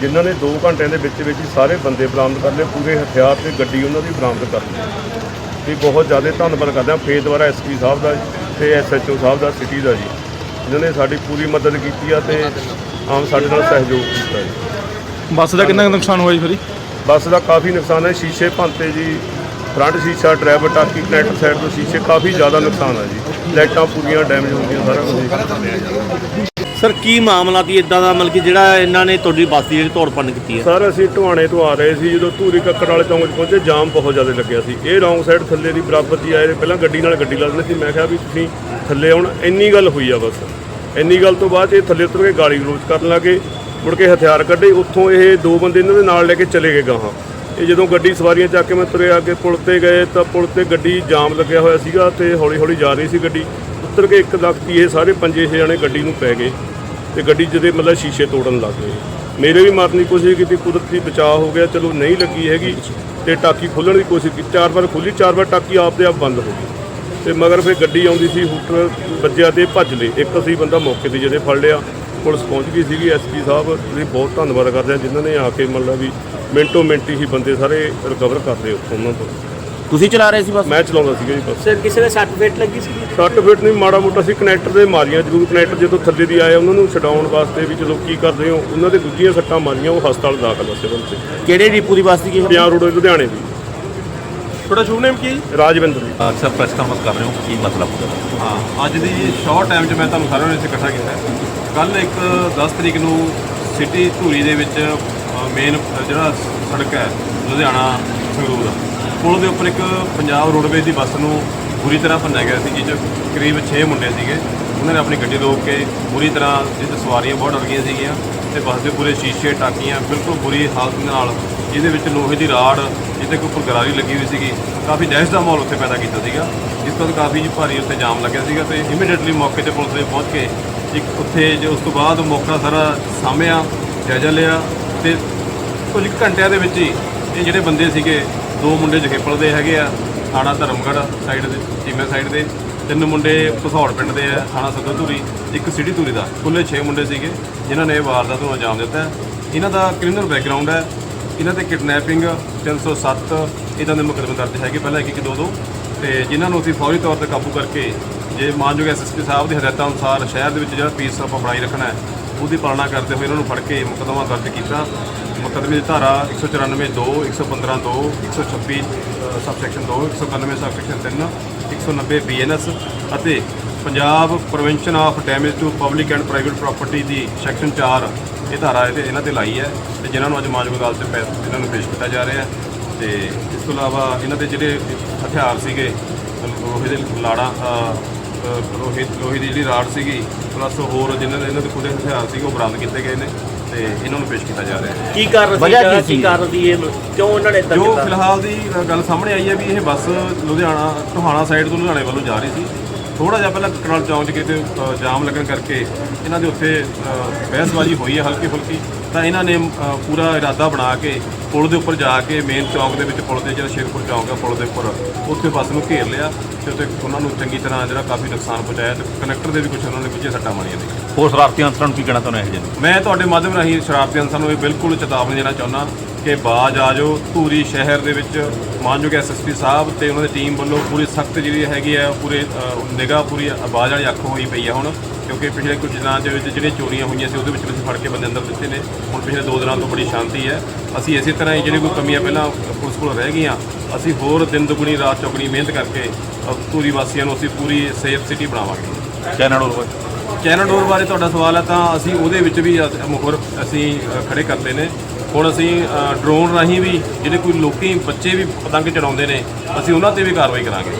ਜਿਨ੍ਹਾਂ ਨੇ 2 ਘੰਟਿਆਂ ਦੇ ਵਿੱਚ ਵਿੱਚ ਹੀ ਸਾਰੇ ਬੰਦੇ ਬਰਾਮਦ ਕਰ ਲਏ ਪੂਰੇ ਹਥਿਆਰ ਤੇ ਗੱਡੀ ਉਹਨਾਂ ਦੀ ਬਰਾਮਦ ਕਰ ਲਈ। ਤੇ ਬਹੁਤ ਜ਼ਿਆਦਾ ਧੰਨਵਾਦ ਕਰਦੇ ਫੇਰ ਦੁਆਰਾ ਐਸਪੀ ਸਾਹਿਬ ਦਾ ਤੇ ਐਸਐਚਓ ਸਾਹਿਬ ਦਾ ਸਿਟੀ ਦਾ ਜੀ। ਜਿਨ੍ਹਾਂ ਨੇ ਸਾਡੀ ਪੂਰੀ ਮਦਦ ਕੀਤੀ ਆ ਤੇ ਆਮ ਸਾਡੇ ਨਾਲ ਸਹਿਯੋਗ ਕੀਤਾ ਜੀ। ਬੱਸ ਦਾ ਕਿੰਨਾ ਕੁ ਨੁਕਸਾਨ ਹੋਇਆ ਜੀ ਫਿਰ? ਬੱਸ ਦਾ ਕਾਫੀ ਨੁਕਸਾਨ ਹੈ ਸ਼ੀਸ਼ੇ ਭੰਤੇ ਜੀ ਫਰੰਟ ਸ਼ੀਸ਼ਾ ਡਰਾਈਵਰ ਟਾਕੀ ਕਨੈਕਟਰ ਸਾਈਡ ਤੋਂ ਸ਼ੀਸ਼ੇ ਕਾਫੀ ਜ਼ਿਆਦਾ ਨੁਕਸਾਨ ਹੈ ਜੀ। ਲਾਈਟਾਂ ਪੂਰੀਆਂ ਡੈਮੇਜ ਹੋ ਗਈਆਂ ਸਾਰਾ ਕੁਝ ਸਰ, ਕੀ ਮਾਮਲਾ ਸੀ? ਇਦਾਂ ਦਾ ਮਤਲਬ ਕਿ ਜਿਹੜਾ ਇਹਨਾਂ ਨੇ ਤੁਹਾਡੀ ਬੱਸ ਦੀ ਜਿਹੜੀ ਤੋੜ ਕੀਤੀ ਹੈ? ਸਰ, ਅਸੀਂ ਢਵਾਣੇ ਤੋਂ ਆ ਰਹੇ ਸੀ, ਜਦੋਂ ਧੂਰੀ ਕੱਕੜ ਵਾਲੇ ਚੌਂਕ 'ਚ ਪਹੁੰਚੇ, ਜਾਮ ਬਹੁਤ ਜ਼ਿਆਦਾ ਲੱਗਿਆ ਸੀ। ਇਹ ਰੌਂਗ ਸਾਈਡ ਥੱਲੇ ਦੀ ਬਰਾਬਰ ਜੀ ਆਏ ਪਹਿਲਾਂ ਗੱਡੀ ਨਾਲ ਗੱਡੀ ਲਾ ਸੀ। ਮੈਂ ਕਿਹਾ ਵੀ ਤੁਸੀਂ ਥੱਲੇ ਆਉਣ, ਇੰਨੀ ਗੱਲ ਹੋਈ ਆ ਬਸ। ਇੰਨੀ ਗੱਲ ਤੋਂ ਬਾਅਦ 'ਚ ਇਹ ਥੱਲੇ ਉਤਰ ਕੇ ਗਾਲੀ ਗਲੋਚ ਕਰਨ ਲੱਗੇ, ਮੁੜ ਕੇ ਹਥਿਆਰ ਕੱਢੇ, ਉੱਥੋਂ ਇਹ ਦੋ ਬੰਦੇ ਇਹਨਾਂ ਦੇ ਨਾਲ ਲੈ ਕੇ ਚਲੇ ਗਏ ਗਾਹਾਂ। ਇਹ ਜਦੋਂ ਗੱਡੀ ਸਵਾਰੀਆਂ ਚੱਕ ਕੇ ਮੈਂ ਤੁਰਿਆ ਕੇ ਪੁਲ ਤੇ ਗਏ ਤਾਂ ਪੁਲ ਤੇ ਗੱਡੀ ਜਾਮ ਲੱਗਿਆ ਹੋਇਆ ਸੀਗਾ ਤੇ ਹੌਲੀ ਹੌਲੀ ਜਾ ਰਹੀ ਸੀ ਗੱਡੀ। ਉੱਤਰ ਕੇ ਇੱਕ ਲਖਤੀ ਇਹ ਸਾਰੇ ਪੰਜੇ ਛੇ ਜਣੇ ਗੱਡੀ ਨੂੰ ਪੈ ਗਏ ਤੇ ਗੱਡੀ ਜਿਹਦੇ ਮਤਲਬ ਸ਼ੀਸ਼ੇ ਤੋੜਨ ਲੱਗ ਗਏ। ਮੇਰੇ ਵੀ ਮਾਰਨ ਦੀ ਕੋਸ਼ਿਸ਼ ਕੀਤੀ, ਕੁਦਰਤੀ ਬਚਾਅ ਹੋ ਗਿਆ, ਚਲੋ ਨਹੀਂ ਲੱਗੀ ਹੈਗੀ ਤੇ ਟਾਕੀ ਖੋਲਣ ਦੀ ਕੋਸ਼ਿਸ਼ ਕੀਤੀ। ਚਾਰ ਵਾਰ ਖੁੱਲੀ ਚਾਰ ਵਾਰ ਟਾਕੀ ਆਪਦੇ ਆਪ ਬੰਦ ਹੋ ਗਈ। ਤੇ ਮਗਰ ਫਿਰ ਗੱਡੀ ਆਉਂਦੀ ਸੀ, ਹੂਟਰ ਵੱਜਿਆ ਤੇ ਭੱਜ ਲਏ। ਇੱਕ ਅਸੀਂ ਬੰਦਾ ਮੌਕੇ ਤੇ ਜਿਹਦੇ ਫੜ ਲਿਆ, ਪੁਲਿਸ ਪਹੁੰਚ ਗਈ ਸੀਗੀ ਐਸਪੀ ਸਾਹਿਬ। ਤੁਸੀਂ ਬਹੁਤ ਧੰਨਵਾਦ ਕਰਦੇ ਹਾਂ ਜਿਨ੍ਹਾਂ ਨੇ ਆ ਕੇ ਮਤਲਬ ਵੀ ਮਿੰਟੋ ਮਿੰਟ ਹੀ ਬੰਦੇ ਸਾਰੇ ਰਿਕਵਰ ਕਰਦੇ ਉੱਥੋਂ ਉਹਨਾਂ ਤੋਂ। ਤੁਸੀਂ ਚਲਾ ਰਹੇ ਸੀ ਬੱਸ? ਮੈਂ ਚਲਾਉਂਦਾ ਸੀਗਾ ਜੀ ਬਸ। ਸਰ ਕਿਸੇ ਦੇ ਸੱਟ ਫੇਟ ਲੱਗੀ ਸੀ ਸੱਟ ਫਿਟ ਨਹੀਂ ਮਾੜਾ ਮੋਟਾ ਸੀ ਕਨੈਕਟਰ ਦੇ ਮਾਰੀਆਂ ਜ਼ਰੂਰ ਕਨੈਕਟਰ ਜਦੋਂ ਥੱਲੇ ਦੀ ਆਏ ਉਹਨਾਂ ਨੂੰ ਛਡਾਉਣ ਵਾਸਤੇ ਵੀ ਚਲੋ ਕੀ ਕਰਦੇ ਹੋ ਉਹਨਾਂ ਦੇ ਗੁੱਜੀਆਂ ਸੱਟਾਂ ਮਾਰੀਆਂ ਉਹ ਹਸਪਤਾਲ ਦਾਖਲ ਆ ਸਿਵਲ ਤੇ ਕਿਹੜੇ ਡਿਪੂ ਦੀ ਬੱਸ ਸੀ ਪਿਆਰ ਰੋਡ ਲੁਧਿਆਣੇ ਦੀ। ਤੁਹਾਡਾ ਸ਼ੁਭ ਨੇਮ ਕੀ? ਰਾਜਵਿੰਦਰ ਜੀ। ਅਕਸਰ ਪ੍ਰੈਸ ਕਾਨਫਰੰਸ ਕਰ ਰਹੇ ਹੋ ਕੀ ਮਤਲਬ? ਹਾਂ ਅੱਜ ਦੀ ਸ਼ਾਰਟ ਟਾਈਮ 'ਚ ਮੈਂ ਤੁਹਾਨੂੰ ਸਾਰਿਆਂ ਨੂੰ ਇੱਥੇ ਇਕੱਠਾ ਕੀਤਾ ਕੱਲ ਇੱਕ 10 ਤਰੀਕ ਨੂੰ ਸਿਟੀ ਧੂਰੀ ਦੇ ਵਿੱਚ ਮੇਨ ਜਿਹੜਾ ਸੜਕ ਹੈ, ਲੁਧਿਆਣਾ, ਸੰਗਰੂਰ। ਪੁਲ ਦੇ ਉੱਪਰ ਇੱਕ ਪੰਜਾਬ ਰੋਡਵੇਜ਼ ਦੀ ਬੱਸ ਨੂੰ ਬੁਰੀ ਤਰ੍ਹਾਂ ਭੰਨਿਆ ਗਿਆ ਸੀ ਜਿਸ 'ਚ ਕਰੀਬ 6 ਮੁੰਡੇ ਸੀਗੇ। ਉਹਨਾਂ ਨੇ ਆਪਣੀ ਗੱਡੀ ਰੋਕ ਕੇ ਬੁਰੀ ਤਰ੍ਹਾਂ ਜਿਸ ਸਵਾਰੀਆਂ ਬਹੁਤ ਡਰ ਗਈਆਂ ਸੀਗੀਆਂ ਤੇ ਬੱਸ ਦੇ ਪੂਰੇ ਸ਼ੀਸ਼ੇ, ਟਾਕੀਆਂ ਬਿਲਕੁਲ ਬੁਰੀ ਹਾਲਤ ਦੇ ਨਾਲ ਜਿਹਦੇ ਵਿੱਚ ਲੋਹੇ ਦੀ ਰਾੜ, ਜਿਹਦੇ ਕੋਈ ਉੱਪਰ ਲੱਗੀ ਹੋਈ ਸੀਗੀ। ਕਾਫੀ ਦਹਿਸ਼ਤ ਦਾ ਮਾਹੌਲ ਉੱਥੇ ਪੈਦਾ ਕੀਤਾ ਸੀਗਾ। ਇਸ ਤੋਂ ਬਾਅਦ ਕਾਫੀ ਭਾਰੀ ਉੱਥੇ ਜਾਮ ਲੱਗਿਆ ਸੀਗਾ ਤੇ ਇਮੀਡੀਏਟਲੀ ਮੌਕੇ ਤੇ ਪੁਲਿਸ ਨੇ ਪਹੁੰਚ ਕੇ ਇੱਕ ਉੱਥੇ ਜੋ ਉਸ ਤੋਂ ਬਾਅਦ ਮੌਕਾ ਸਾਰਾ ਸਾਹਮਿਆ ਜਾਇਜ਼ਾ ਲਿਆ ਤੇ ਕੁਝ ਕੁ ਘੰਟਿਆਂ ਦੇ ਵਿੱਚ ਹੀ ਇਹ ਜਿਹੜੇ ਬੰਦੇ ਸੀਗੇ, ਦੋ ਮੁੰਡੇ ਜਖੇਪਲ ਦੇ ਹੈਗੇ ਆ, ਥਾਣਾ ਧਰਮਗੜ੍ਹ ਸਾਈਡ ਦੇ, ਚੀਮੇ ਸਾਈਡ ਦੇ, ਤਿੰਨ ਮੁੰਡੇ ਭਸੌੜ ਪਿੰਡ ਦੇ ਆ, ਥਾਣਾ ਸਦੋਧੂਰੀ ਇੱਕ ਸਿਟੀ ਧੂਰੀ ਦਾ। ਕੁੱਲੇ 6 ਮੁੰਡੇ ਸੀਗੇ, ਜਿਨ੍ਹਾਂ ਨੇ ਇਹ ਵਾਰਦਾਤ ਨੂੰ ਅੰਜਾਮ ਦਿੱਤਾ। ਇਹਨਾਂ ਦਾ ਕ੍ਰਿਮੀਨਲ ਬੈਕਗ੍ਰਾਉਂਡ ਹੈ। ਇਹਨਾਂ ਤੇ ਕਿਡਨੈਪਿੰਗ 307 ਇਦਾਂ ਦੇ ਮੁਕੱਦਮੇ ਦਰਜ ਹੈਗੇ, ਪਹਿਲਾਂ ਇੱਕ ਇੱਕ, ਦੋ ਦੋ। ਤੇ ਜਿਨ੍ਹਾਂ ਨੂੰ ਅਸੀਂ ਫੌਰੀ ਤੌਰ ਤੇ ਕਾਬੂ ਕਰਕੇ ਜੇ ਮਾਨਯੋਗ ਐਸਐਸਪੀ ਸਾਹਿਬ ਦੀ ਹਦਾਇਤਾਂ ਅਨੁਸਾਰ ਸ਼ਹਿਰ ਦੇ ਵਿੱਚ ਜਿਹੜਾ ਪੀਸ ਆਪਾਂ ਬਣਾਈ ਰੱਖਣਾ ਹੈ, ਉਹਦੀ ਪਾਲਣਾ ਕਰਦੇ ਹੋਏ ਇਹਨਾਂ ਨੂੰ ਫੜ ਕੇ ਮੁਕੱਦਮਾ ਦਰਜ ਕੀਤਾ। ਮੁਕੱਦਮੇ ਦੀ ਧਾਰਾ 194 2 115 2 126 ਸਬਸੈਕਸ਼ਨ 2 191 ਸਬਸੈਕਸ਼ਨ 3 190 ਬੀਐਨਐਸ ਅਤੇ Punjab prevention of damage to public and private property the section 4 ਇਹ ਧਾਰਾ ਇਹਦੇ ਇਹਨਾਂ ਤੇ ਲਾਈ ਹੈ ਤੇ ਜਿਨ੍ਹਾਂ ਨੂੰ ਅੱਜ ਮਾਨਯੋਗ ਅਦਾਲਤ 'ਚ ਪੈ- ਇਹਨਾਂ ਨੂੰ ਪੇਸ਼ ਕੀਤਾ ਜਾ ਰਿਹਾ ਹੈ ਤੇ ਇਸ ਤੋਂ ਇਲਾਵਾ ਇਹਨਾਂ ਦੇ ਜਿਹੜੇ ਹਥਿਆਰ ਸੀਗੇ, ਲੋਹੇ ਦੇ ਲਾੜਾਂ ਲੋਹੇ ਲੋਹੇ ਦੀ ਜਿਹੜੀ ਰਾੜ ਸੀਗੀ ਪਲੱਸ ਹੋਰ ਜਿਨ੍ਹਾਂ ਦੇ ਇਹਨਾਂ ਦੇ ਖੁਦੇ ਹਥਿਆਰ ਸੀਗੇ, ਉਹ ਬਰਾਮਦ ਕੀਤੇ ਗਏ ਨੇ। ਤੇ ਇਹਨਾਂ ਨੂੰ ਪੇਸ਼ ਕੀਤਾ ਜਾ ਰਿਹਾ ਹੈ। ਕੀ ਕਾਰਨ ਸੀ? ਵਜ੍ਹਾ ਕੀ ਜਿਹੜਾ- ਸੀ? ਕੀ ਕਾਰਨ ਦੀ ਇਹ ਕਿਉਂ ਉਹਨਾਂ ਨੇ ਇਦਾਂ ਜੋ ਕੀਤਾ? ਫਿਲਹਾਲ ਦੀ ਗੱਲ ਸਾਹਮਣੇ ਆਈ ਹੈ ਵੀ ਇਹ ਬੱਸ ਲੁਧਿਆਣਾ ਟੋਹਾਣਾ ਸਾਈਡ ਤੋਂ ਲੁਧਿਆਣੇ ਵੱਲੋਂ ਜਾ ਰਹੀ ਸੀ। ਥੋੜਾ ਜਿਹਾ ਪਹਿਲਾਂ ਕਨਾਲ ਚੌਂਕ 'ਚ ਕਿਤੇ ਅ, ਜਾਮ ਲੱਗਣ ਕਰਕੇ ਇਹਨਾਂ ਦੇ ਉੱਥੇ ਅ, ਬਹਿਸਬਾਜ਼ੀ ਹੋਈ ਹੈ ਹਲਕੀ ਫੁਲਕੀ ਤਾਂ ਇਹਨਾਂ ਨੇ ਅ, ਪੂਰਾ ਇਰਾਦਾ ਬਣਾ ਕੇ ਪੁਲ ਦੇ ਉੱਪਰ ਜਾ ਕੇ ਮੇਨ ਚੌਂਕ ਦੇ ਵਿੱਚ ਪੁਲ ਤੇ ਜਿਹੜਾ ਸ਼ੇਰਪੁਰ ਚੌਂਕ ਹੈ ਪੁਲ ਦੇ ਉੱਪਰ ਉੱਥੇ ਬੱਸ ਨੂੰ ਘੇਰ ਲਿਆ ਤੇ ਉੱਥੇ ਉਹਨਾਂ ਨੂੰ ਚੰਗੀ ਤਰ੍ਹਾਂ ਜਿਹੜਾ ਕਾਫੀ ਨੁਕਸਾਨ ਪਹੁੰਚਾਇਆ ਤੇ ਕਨੈਕਟਰ ਦੇ ਵੀ ਕੁਝ ਉਹਨਾਂ ਨੇ ਗੁੱਝੇ ਸੱਟਾਂ ਮਾਰੀਆਂ ਨੇ। ਹੋਰ ਸ਼ਰਾਰਤੀ ਅੰਸਰਾਂ ਨੂੰ ਕੀ ਕਹਿਣਾ ਤੁਹਾਨੂੰ ਇਹ ਜਿਹੇ ਨੂੰ? ਮੈਂ ਤੁਹਾਡੇ ਮਾਧਿਅਮ ਰਾਹੀਂ ਸ਼ਰਾਰਤੀ ਅਨਸਰਾਂ ਨੂੰ ਇਹ ਬਿਲਕੁਲ ਚੇਤਾਵਨੀ ਦੇਣਾ ਚਾਹੁੰਦਾ। ਕਿ ਬਾਜ ਆ ਜਾਓ। ਧੂਰੀ ਸ਼ਹਿਰ ਦੇ ਵਿੱਚ ਮਾਨਯੋਗ ਐਸਐਸਪੀ ਸਾਹਿਬ ਤੇ ਉਹਨਾਂ ਦੀ ਟੀਮ ਵੱਲੋਂ ਪੂਰੀ ਸਖਤ ਜਿਹੜੀ ਹੈਗੀ ਹੈ ਪੂਰੇ ਨਿਗਾਹ ਪੂਰੀ ਆਵਾਜ਼ ਵਾਲੀ ਅੱਖ ਹੋਈ ਪਈ ਹੈ ਹੁਣ ਕਿਉਂਕਿ ਪਿਛਲੇ ਕੁਝ ਦਿਨਾਂ ਦੇ ਵਿੱਚ ਜਿਹੜੀਆਂ ਚੋਰੀਆਂ ਹੋਈਆਂ ਸੀ ਉਹਦੇ ਵਿੱਚ ਵੀ ਅਸੀਂ ਫੜ ਕੇ ਬੰਦੇ ਅੰਦਰ ਦਿੱਤੇ ਨੇ। ਹੁਣ ਪਿਛਲੇ 2 ਦਿਨਾਂ ਤੋਂ ਬੜੀ ਸ਼ਾਂਤੀ ਹੈ। ਅਸੀਂ ਇਸੇ ਤਰ੍ਹਾਂ ਹੀ ਜਿਹੜੀ ਕੋਈ ਕਮੀਆਂ ਪਹਿਲਾਂ ਪੁਲਿਸ ਕੋਲ ਰਹਿ ਗਈਆਂ ਅਸੀਂ ਹੋਰ ਦਿਨ ਦੁਗਣੀ ਰਾਤ ਚੌਗਣੀ ਮਿਹਨਤ ਕਰਕੇ ਧੂਰੀ ਵਾਸੀਆਂ ਨੂੰ ਅਸੀਂ ਪੂਰੀ ਸੇਫ ਸਿਟੀ ਬਣਾਵਾਂਗੇ। ਚੈਨਲ ਹੋਰ ਚੈਨਲ ਡੋਰ ਬਾਰੇ ਤੁਹਾਡਾ ਸਵਾਲ ਹੈ ਤਾਂ ਅਸੀਂ ਉਹਦੇ ਵਿੱਚ ਵੀ ਮੁਖਰ ਅਸੀਂ ਖੜੇ ਕਰਦੇ ਨੇ। ਹੁਣ ਅਸੀਂ ਡਰੋਨ ਰਾਹੀਂ ਵੀ ਜਿਹੜੇ ਕੋਈ ਲੋਕੀ ਬੱਚੇ ਵੀ ਪਤੰਗ ਚੜਾਉਂਦੇ ਨੇ ਅਸੀਂ ਉਹਨਾਂ ਤੇ ਵੀ ਕਾਰਵਾਈ ਕਰਾਂਗੇ।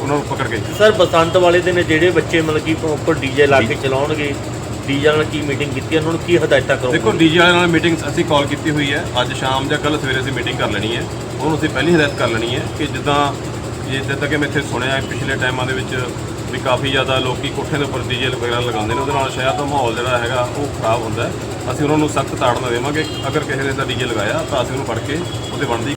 ਉਹਨਾਂ ਨੂੰ ਪਕੜ ਕੇ। ਸਰ ਬਸੰਤ ਵਾਲੇ ਦਿਨ ਜਿਹੜੇ ਬੱਚੇ ਮਤਲਬ ਕਿ ਉੱਪਰ ਡੀਜੇ ਲਾ ਕੇ ਚਲਾਉਣਗੇ ਡੀਜੇ ਨਾਲ ਕੀ ਮੀਟਿੰਗ ਕੀਤੀ ਉਹਨਾਂ ਨੂੰ ਕੀ ਹਦਾਇਤਾਂ ਕਰੋਗੇ? ਦੇਖੋ ਡੀਜੇ ਵਾਲਿਆਂ ਨਾਲ ਮੀਟਿੰਗ ਅਸੀਂ ਕਾਲ ਕੀਤੀ ਹੋਈ ਹੈ। ਅੱਜ ਸ਼ਾਮ ਜਾਂ ਕੱਲ ਸਵੇਰੇ ਅਸੀਂ ਮੀਟਿੰਗ ਕਰ ਲੈਣੀ ਹੈ। ਉਹਨੂੰ ਅਸੀਂ ਪਹਿਲੀ ਹਦਾਇਤ ਕਰ ਲੈਣੀ ਹੈ ਕਿ ਜਿੱਦਾਂ ਜਿੱਦਾਂ ਕਿ ਮੈਂ ਇੱਥੇ ਸੁਣਿਆ ਪਿਛਲੇ ਟਾਈਮਾਂ ਦੇ ਵਿੱਚ ਵੀ ਕਾਫੀ ਜ਼ਿਆਦਾ ਲੋਕੀ ਕੋਠੇ ਦੇ ਉੱਪਰ ਡੀਜੇ ਵਗੈਰਾ ਲਗਾਉਂਦੇ ਨੇ, ਉਹਦੇ ਨਾਲ ਸ਼ਹਿਰ ਦਾ ਮਾਹੌਲ ਜਿਹੜਾ ਹੈਗਾ, ਉਹ ਖਰਾਬ ਹੁੰਦਾ ਹੈ। ਅਸੀਂ ਉਹਨਾਂ ਨੂੰ ਸਖਤ ਤਾੜਨਾ ਦੇਵਾਂਗੇ। ਅਗਰ ਕਿਸੇ ਨੇ ਤਾਂ ਡੀਜੇ ਲਗਾਇਆ, ਤਾਂ ਅਸੀਂ ਉਹਨੂੰ ਫੜ ਕੇ ਉਹਦੇ ਬਣਦੀ